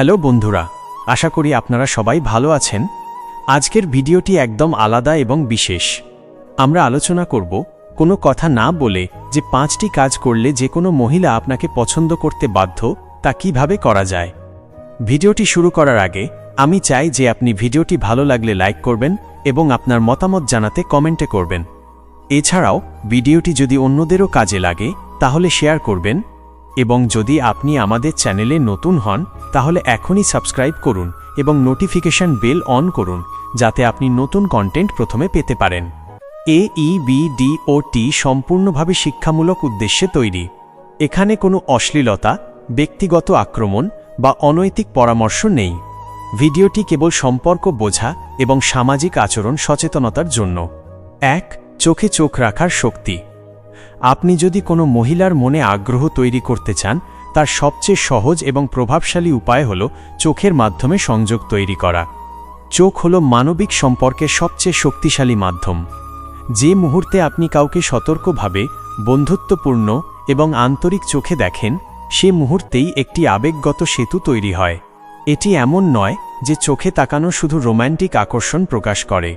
Hello বন্ধুরা, আশা করি আপনারা সবাই ভালো আছেন। আজকের ভিডিওটি একদম আলাদা এবং বিশেষ। আমরা আলোচনা করব কোনো কথা না বলে যে পাঁচটি কাজ করলে যে কোনো মহিলা আপনাকে পছন্দ করতে বাধ্য, তা কীভাবে করা যায়। ভিডিওটি শুরু করার আগে, আমি চাই যে আপনি ভিডিওটি ভালো লাগলে লাইক করবেন এবং আপনার মতামত জানাতে কমেন্টে করবেন। এছাড়াও, ভিডিওটি যদি অন্যদেরও কাজে লাগে, তাহলে শেয়ার করবেন এবং যদি আপনি আমাদের চ্যানেলে নতুন হন, তাহলে এখনই সাবস্ক্রাইব করুন এবং নোটিফিকেশন বেল অন করুন, যাতে আপনি নতুন কন্টেন্ট প্রথমে পেতে পারেন। এ ই বি ডি ও টি সম্পূর্ণভাবে শিক্ষামূলক উদ্দেশ্যে তৈরি। এখানে কোনো অশ্লীলতা, ব্যক্তিগত আক্রমণ বা অনৈতিক পরামর্শ নেই। ভিডিওটি কেবল সম্পর্ক বোঝা এবং সামাজিক আচরণ সচেতনতার জন্য। এক, চোখে চোখ রাখার শক্তি। আপনি যদি কোনো মহিলার মনে আগ্রহ তৈরি করতে চান, তার সবচেয়ে সহজ এবং প্রভাবশালী উপায় হল চোখের মাধ্যমে সংযোগ তৈরি করা। চোখ হল মানবিক সম্পর্কের সবচেয়ে শক্তিশালী মাধ্যম। যে মুহূর্তে আপনি কাউকে সতর্কভাবে বন্ধুত্বপূর্ণ এবং আন্তরিক চোখে দেখেন, সে মুহূর্তেই একটি আবেগগত সেতু তৈরি হয়। এটি এমন নয় যে চোখে তাকানো শুধু রোম্যান্টিক আকর্ষণ প্রকাশ করে।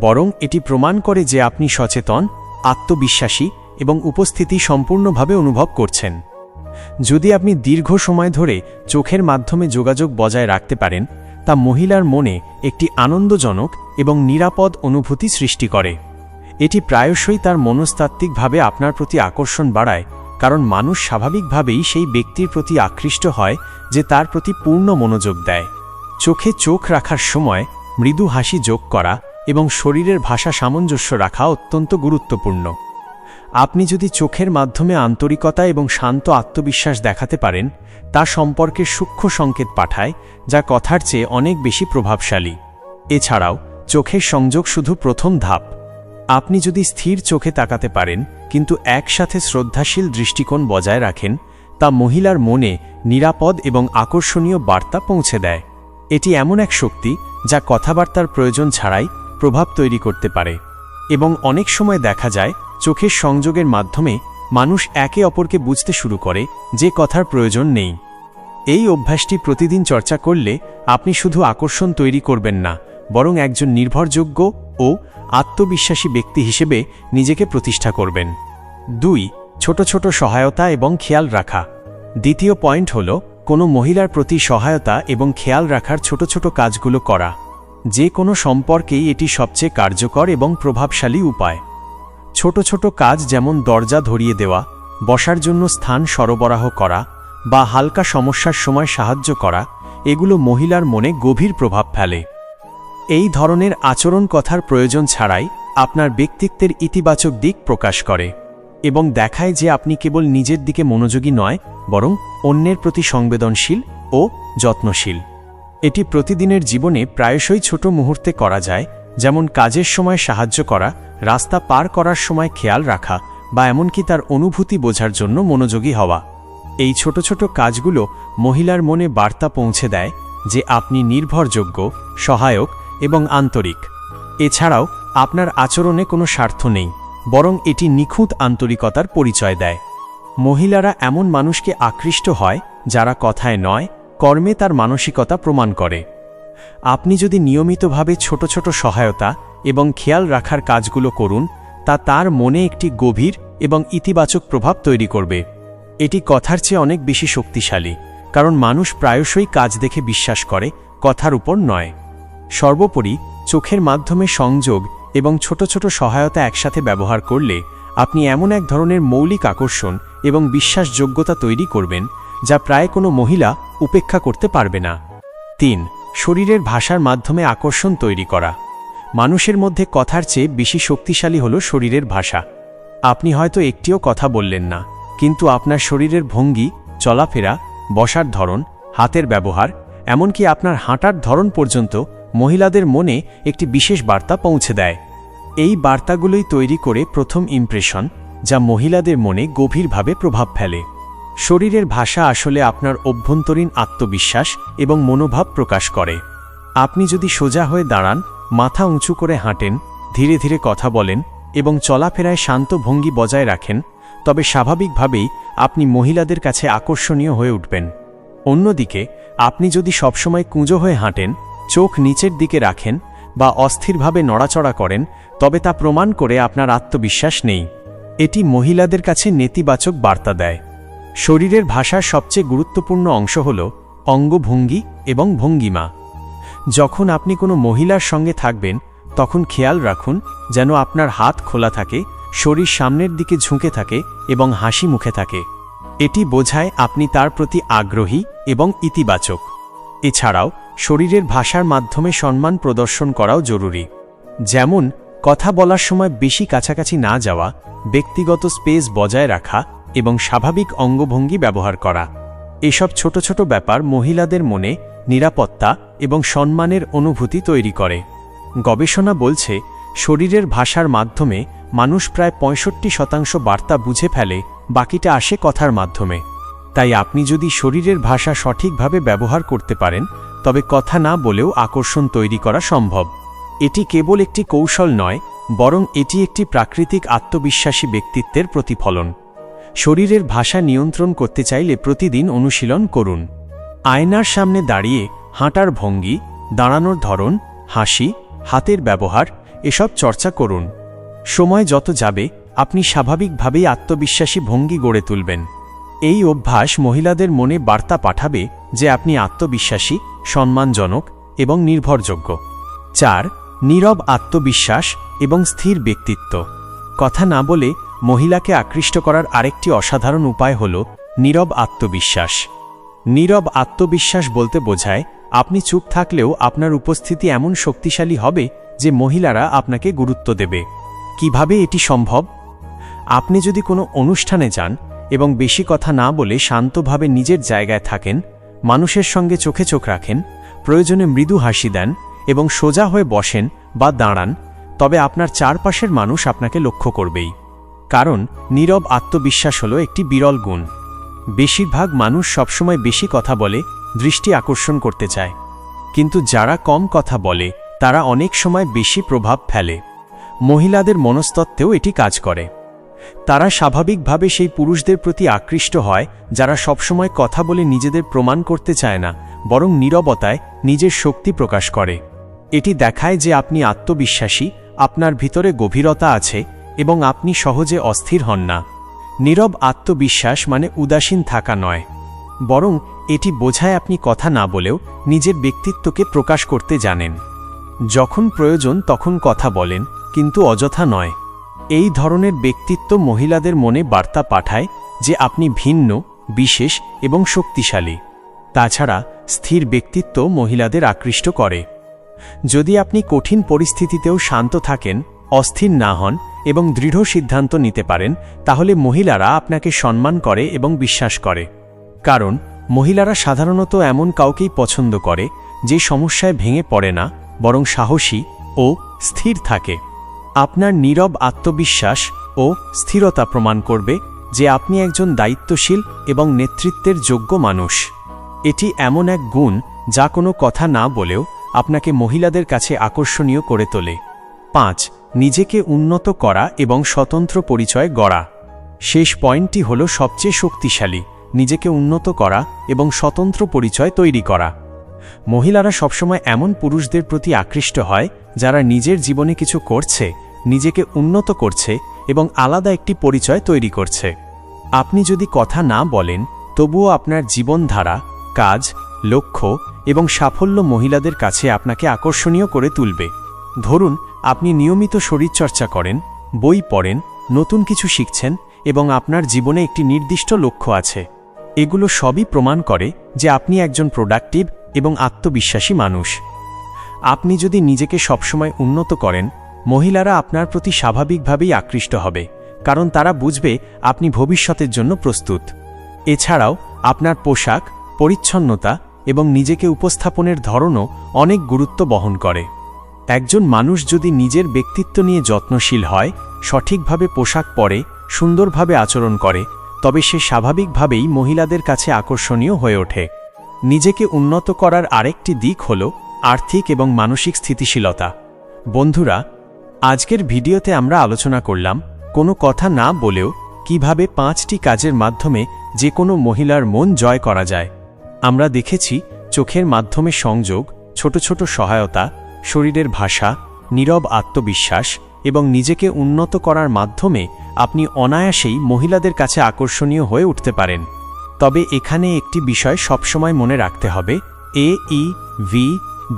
বরং এটি প্রমাণ করে যে আপনি সচেতন, আত্মবিশ্বাসী এবং উপস্থিতি সম্পূর্ণভাবে অনুভব করছেন। যদি আপনি দীর্ঘ সময় ধরে চোখের মাধ্যমে যোগাযোগ বজায় রাখতে পারেন, তা মহিলার মনে একটি আনন্দজনক এবং নিরাপদ অনুভূতি সৃষ্টি করে। এটি প্রায়শই তার মনস্তাত্ত্বিকভাবে আপনার প্রতি আকর্ষণ বাড়ায়, কারণ মানুষ স্বাভাবিকভাবেই সেই ব্যক্তির প্রতি আকৃষ্ট হয় যে তার প্রতি পূর্ণ মনোযোগ দেয়। চোখে চোখ রাখার সময় মৃদু হাসি যোগ করা এবং শরীরের ভাষা সামঞ্জস্য রাখা অত্যন্ত গুরুত্বপূর্ণ। আপনি যদি চোখের মাধ্যমে আন্তরিকতা এবং শান্ত আত্মবিশ্বাস দেখাতে পারেন, তা সম্পর্কে সূক্ষ্ম সংকেত পাঠায়, যা কথার চেয়ে অনেক বেশি প্রভাবশালী। এছাড়াও, চোখের সংযোগ শুধু প্রথম ধাপ। আপনি যদি স্থির চোখে তাকাতে পারেন, কিন্তু একসাথে শ্রদ্ধাশীল দৃষ্টিকোণ বজায় রাখেন, তা মহিলার মনে নিরাপদ এবং আকর্ষণীয় বার্তা পৌঁছে দেয়। এটি এমন এক শক্তি, যা কথাবার্তার প্রয়োজন ছাড়াই প্রভাব তৈরি করতে পারে। এবং অনেক সময় দেখা যায় চোখের সংযোগের মাধ্যমে মানুষ একে অপরকে বুঝতে শুরু করে যে কথার প্রয়োজন নেই। এই অভ্যাসটি প্রতিদিন চর্চা করলে আপনি শুধু আকর্ষণ তৈরি করবেন না, বরং একজন নির্ভরযোগ্য ও আত্মবিশ্বাসী ব্যক্তি হিসেবে নিজেকে প্রতিষ্ঠা করবেন। দুই, ছোট ছোট সহায়তা এবং খেয়াল রাখা। দ্বিতীয় পয়েন্ট হল, কোনো মহিলার প্রতি সহায়তা এবং খেয়াল রাখার ছোট ছোট কাজগুলো করা। যে কোনো সম্পর্কেই এটি সবচেয়ে কার্যকর এবং প্রভাবশালী উপায়। ছোট ছোট কাজ যেমন দরজা ধরিয়ে দেওয়া, বসার জন্য স্থান সরবরাহ করা বা হালকা সমস্যার সময় সাহায্য করা, এগুলো মহিলার মনে গভীর প্রভাব ফেলে। এই ধরনের আচরণ কথার প্রয়োজন ছাড়াই আপনার ব্যক্তিত্বের ইতিবাচক দিক প্রকাশ করে এবং দেখায় যে আপনি কেবল নিজের দিকে মনোযোগী নয়, বরং অন্যের প্রতি সংবেদনশীল ও যত্নশীল। এটি প্রতিদিনের জীবনে প্রায়শই ছোট মুহূর্তে করা যায় যেমন কাজের সময় সাহায্য করা, রাস্তা পার করার সময় খেয়াল রাখা বা এমনকি তার অনুভূতি বোঝার জন্য মনোযোগী হওয়া। এই ছোট ছোট কাজগুলো মহিলার মনে বার্তা পৌঁছে দেয় যে আপনি নির্ভরযোগ্য, সহায়ক এবং আন্তরিক। এছাড়াও আপনার আচরণে কোনো স্বার্থ নেই, বরং এটি নিখুঁত আন্তরিকতার পরিচয় দেয়। মহিলারা এমন মানুষকে আকৃষ্ট হয় যারা কথায় নয়, কর্মে তার মানসিকতা প্রমাণ করে। আপনি যদি নিয়মিতভাবে ছোট ছোট সহায়তা এবং খেয়াল রাখার কাজগুলো করুন, তা তার মনে একটি গভীর এবং ইতিবাচক প্রভাব তৈরি করবে। এটি কথার চেয়ে অনেক বেশি শক্তিশালী, কারণ মানুষ প্রায়শই কাজ দেখে বিশ্বাস করে, কথার উপর নয়। সর্বোপরি, চোখের মাধ্যমে সংযোগ এবং ছোট ছোট সহায়তা একসাথে ব্যবহার করলে আপনি এমন এক ধরনের মৌলিক আকর্ষণ এবং বিশ্বাসযোগ্যতা তৈরি করবেন, যা প্রায় কোনো মহিলা উপেক্ষা করতে পারবে না। তিন শরীরের ভাষার মাধ্যমে আকর্ষণ তৈরি করা। মানুষের মধ্যে কথার চেয়ে বেশি শক্তিশালী হল শরীরের ভাষা। আপনি হয়তো একটিও কথা বললেন না, কিন্তু আপনার শরীরের ভঙ্গি, চলাফেরা, বসার ধরন, হাতের ব্যবহার, এমনকি আপনার হাঁটার ধরন পর্যন্ত মহিলাদের মনে একটি বিশেষ বার্তা পৌঁছে দেয়। এই বার্তাগুলোই তৈরি করে প্রথম ইমপ্রেশন যা মহিলাদের মনে গভীরভাবে প্রভাব ফেলে। শরীরের ভাষা আসলে আপনার অভ্যন্তরীণ আত্মবিশ্বাস এবং মনোভাব প্রকাশ করে। আপনি যদি সোজা হয়ে দাঁড়ান, মাথা উঁচু করে হাঁটেন, ধীরে ধীরে কথা বলেন এবং চলাফেরায় শান্ত ভঙ্গি বজায় রাখেন, তবে স্বাভাবিকভাবেই আপনি মহিলাদের কাছে আকর্ষণীয় হয়ে উঠবেন। অন্যদিকে, আপনি যদি সবসময় কুঁজো হয়ে হাঁটেন, চোখ নিচের দিকে রাখেন বা অস্থিরভাবে নড়াচড়া করেন, তবে তা প্রমাণ করে আপনার আত্মবিশ্বাস নেই। এটি মহিলাদের কাছে নেতিবাচক বার্তা দেয়। শরীরের ভাষার সবচেয়ে গুরুত্বপূর্ণ অংশ হল অঙ্গভঙ্গি এবং ভঙ্গিমা। যখন আপনি কোনো মহিলার সঙ্গে থাকবেন, তখন খেয়াল রাখুন যেন আপনার হাত খোলা থাকে, শরীর সামনের দিকে ঝুঁকে থাকে এবং হাসি মুখে থাকে। এটি বোঝায় আপনি তার প্রতি আগ্রহী এবং ইতিবাচক। এছাড়াও, শরীরের ভাষার মাধ্যমে সম্মান প্রদর্শন করাও জরুরি। যেমন, কথা বলার সময় বেশি কাছাকাছি না যাওয়া, ব্যক্তিগত স্পেস বজায় রাখা এবং স্বাভাবিক অঙ্গভঙ্গি ব্যবহার করা। এসব ছোট ছোট ব্যাপার মহিলাদের মনে নিরাপত্তা এবং সম্মানের অনুভূতি তৈরি করে। গবেষণা বলছে, শরীরের ভাষার মাধ্যমে মানুষ প্রায় পঁয়ষট্টি শতাংশ বার্তা বুঝে ফেলে, বাকিটা আসে কথার মাধ্যমে। তাই আপনি যদি শরীরের ভাষা সঠিকভাবে ব্যবহার করতে পারেন, তবে কথা না বলেও আকর্ষণ তৈরি করা সম্ভব। এটি কেবল একটি কৌশল নয়, বরং এটি একটি প্রাকৃতিক আত্মবিশ্বাসী ব্যক্তিত্বের প্রতিফলন। শরীরের ভাষা নিয়ন্ত্রণ করতে চাইলে প্রতিদিন অনুশীলন করুন। আয়নার সামনে দাঁড়িয়ে হাঁটার ভঙ্গি, দাঁড়ানোর ধরন, হাসি, হাতের ব্যবহার, এসব চর্চা করুন। সময় যত যাবে, আপনি স্বাভাবিকভাবেই আত্মবিশ্বাসী ভঙ্গি গড়ে তুলবেন। এই অভ্যাস মহিলাদের মনে বার্তা পাঠাবে যে আপনি আত্মবিশ্বাসী, সম্মানজনক এবং নির্ভরযোগ্য। চার, নীরব আত্মবিশ্বাস এবং স্থির ব্যক্তিত্ব। কথা না বলে মহিলাকে আকৃষ্ট করার আরেকটি অসাধারণ উপায় হল নীরব আত্মবিশ্বাস। নীরব আত্মবিশ্বাস বলতে বোঝায়, আপনি চুপ থাকলেও আপনার উপস্থিতি এমন শক্তিশালী হবে যে মহিলারা আপনাকে গুরুত্ব দেবে। কীভাবে এটি সম্ভব? আপনি যদি কোনো অনুষ্ঠানে যান এবং বেশি কথা না বলে শান্তভাবে নিজের জায়গায় থাকেন, মানুষের সঙ্গে চোখে চোখ রাখেন, প্রয়োজনে মৃদু হাসি দেন এবং সোজা হয়ে বসেন বা দাঁড়ান, তবে আপনার চারপাশের মানুষ আপনাকে লক্ষ্য করবেই। কারণ নীরব আত্মবিশ্বাস হল একটি বিরল গুণ। বেশিরভাগ মানুষ সবসময় বেশি কথা বলে, দৃষ্টি আকর্ষণ করতে চায়। কিন্তু যারা কম কথা বলে, তারা অনেক সময় বেশি প্রভাব ফেলে। মহিলাদের মনস্তত্ত্বেও এটি কাজ করে। তারা স্বাভাবিকভাবে সেই পুরুষদের প্রতি আকৃষ্ট হয়, যারা সবসময় কথা বলে নিজেদের প্রমাণ করতে চায় না, বরং নীরবতায় নিজের শক্তি প্রকাশ করে। এটি দেখায় যে আপনি আত্মবিশ্বাসী, আপনার ভিতরে গভীরতা আছে এবং আপনি সহজে অস্থির হন না। নীরব আত্মবিশ্বাস মানে উদাসীন থাকা নয়। বরং এটি বোঝায় আপনি কথা না বলেও নিজের ব্যক্তিত্বকে প্রকাশ করতে জানেন। যখন প্রয়োজন তখন কথা বলেন, কিন্তু অযথা নয়। এই ধরনের ব্যক্তিত্ব মহিলাদের মনে বার্তা পাঠায় যে আপনি ভিন্ন, বিশেষ এবং শক্তিশালী। তাছাড়া স্থির ব্যক্তিত্ব মহিলাদের আকৃষ্ট করে। যদি আপনি কঠিন পরিস্থিতিতেও শান্ত থাকেন, অস্থির না হন এবং দৃঢ় সিদ্ধান্ত নিতে পারেন, তাহলে মহিলারা আপনাকে সম্মান করে এবং বিশ্বাস করে। কারণ, মহিলারা সাধারণত এমন কাউকেই পছন্দ করে, যে সমস্যায় ভেঙে পড়ে না, বরং সাহসী ও স্থির থাকে। আপনার নীরব আত্মবিশ্বাস ও স্থিরতা প্রমাণ করবে যে আপনি একজন দায়িত্বশীল এবং নেতৃত্বের যোগ্য মানুষ। এটি এমন এক গুণ যা কোনো কথা না বলেও আপনাকে মহিলাদের কাছে আকর্ষণীয় করে তোলে। পাঁচ নিজেকে উন্নত করা এবং স্বতন্ত্র পরিচয় গড়া। শেষ পয়েন্টটি হল সবচেয়ে শক্তিশালী, নিজেকে উন্নত করা এবং স্বতন্ত্র পরিচয় তৈরি করা। মহিলারা সবসময় এমন পুরুষদের প্রতি আকৃষ্ট হয়, যারা নিজের জীবনে কিছু করছে, নিজেকে উন্নত করছে এবং আলাদা একটি পরিচয় তৈরি করছে। আপনি যদি কথা না বলেন, তবুও আপনার জীবনধারা, কাজ, লক্ষ্য এবং সাফল্য মহিলাদের কাছে আপনাকে আকর্ষণীয় করে তুলবে। ধরুন আপনি নিয়মিত শরীরচর্চা করেন, বই পড়েন, নতুন কিছু শিখছেন এবং আপনার জীবনে একটি নির্দিষ্ট লক্ষ্য আছে। এগুলো সবই প্রমাণ করে যে আপনি একজন প্রোডাক্টিভ এবং আত্মবিশ্বাসী মানুষ। আপনি যদি নিজেকে সবসময় উন্নত করেন, মহিলারা আপনার প্রতি স্বাভাবিকভাবেই আকৃষ্ট হবে, কারণ তারা বুঝবে আপনি ভবিষ্যতের জন্য প্রস্তুত। এছাড়াও, আপনার পোশাক, পরিচ্ছন্নতা এবং নিজেকে উপস্থাপনের ধরনও অনেক গুরুত্ব বহন করে। একজন মানুষ যদি নিজের ব্যক্তিত্ব নিয়ে যত্নশীল হয়, সঠিকভাবে পোশাক পরে, সুন্দরভাবে আচরণ করে, তবে সে স্বাভাবিকভাবেই মহিলাদের কাছে আকর্ষণীয় হয়ে ওঠে। নিজেকে উন্নত করার আরেকটি দিক হল আর্থিক এবং মানসিক স্থিতিশীলতা। বন্ধুরা, আজকের ভিডিওতে আমরা আলোচনা করলাম কোনো কথা না বলেও কীভাবে পাঁচটি কাজের মাধ্যমে যে কোনো মহিলার মন জয় করা যায়। আমরা দেখেছি চোখের মাধ্যমে সংযোগ, ছোট ছোট সহায়তা শরীরের ভাষা, নীরব আত্মবিশ্বাস এবং নিজেকে উন্নত করার মাধ্যমে আপনি অনায়াসেই মহিলাদের কাছে আকর্ষণীয় হয়ে উঠতে পারেন। তবে এখানে একটি বিষয় সবসময় মনে রাখতে হবে, এ, ই, ভি,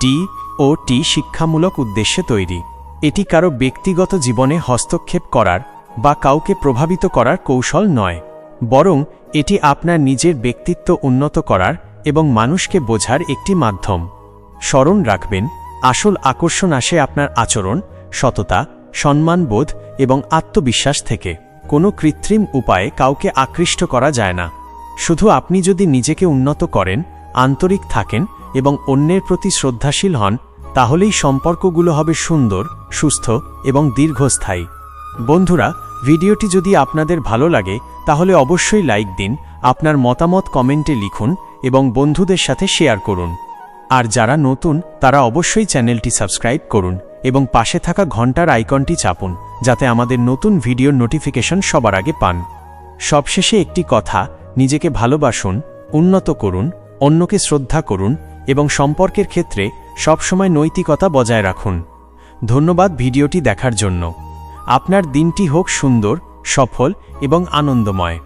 ডি, ও, টি শিক্ষামূলক উদ্দেশ্যে তৈরি। এটি কারও ব্যক্তিগত জীবনে হস্তক্ষেপ করার বা কাউকে প্রভাবিত করার কৌশল নয়, বরং এটি আপনার নিজের ব্যক্তিত্ব উন্নত করার এবং মানুষকে বোঝার একটি মাধ্যম। স্মরণ রাখবেন আসল আকর্ষণ আসে আপনার আচরণ, সততা সম্মানবোধ এবং আত্মবিশ্বাস থেকে। কোনো কৃত্রিম উপায়ে কাউকে আকৃষ্ট করা যায় না। শুধু আপনি যদি নিজেকে উন্নত করেন, আন্তরিক থাকেন এবং অন্যের প্রতি শ্রদ্ধাশীল হন, তাহলেই সম্পর্কগুলো হবে সুন্দর, সুস্থ এবং দীর্ঘস্থায়ী। বন্ধুরা, ভিডিওটি যদি আপনাদের ভালো লাগে, তাহলে অবশ্যই লাইক দিন, আপনার মতামত কমেন্টে লিখুন এবং বন্ধুদের সাথে শেয়ার করুন। আর যারা নতুন, তারা অবশ্যই চ্যানেলটি সাবস্ক্রাইব করুন এবং পাশে থাকা ঘণ্টার আইকনটি চাপুন, যাতে আমাদের নতুন ভিডিওর নোটিফিকেশন সবার আগে পান। সবশেষে একটি কথা, নিজেকে ভালোবাসুন, উন্নত করুন, অন্যকে শ্রদ্ধা করুন এবং সম্পর্কের ক্ষেত্রে সবসময় নৈতিকতা বজায় রাখুন। ধন্যবাদ ভিডিওটি দেখার জন্য। আপনার দিনটি হোক সুন্দর, সফল এবং আনন্দময়।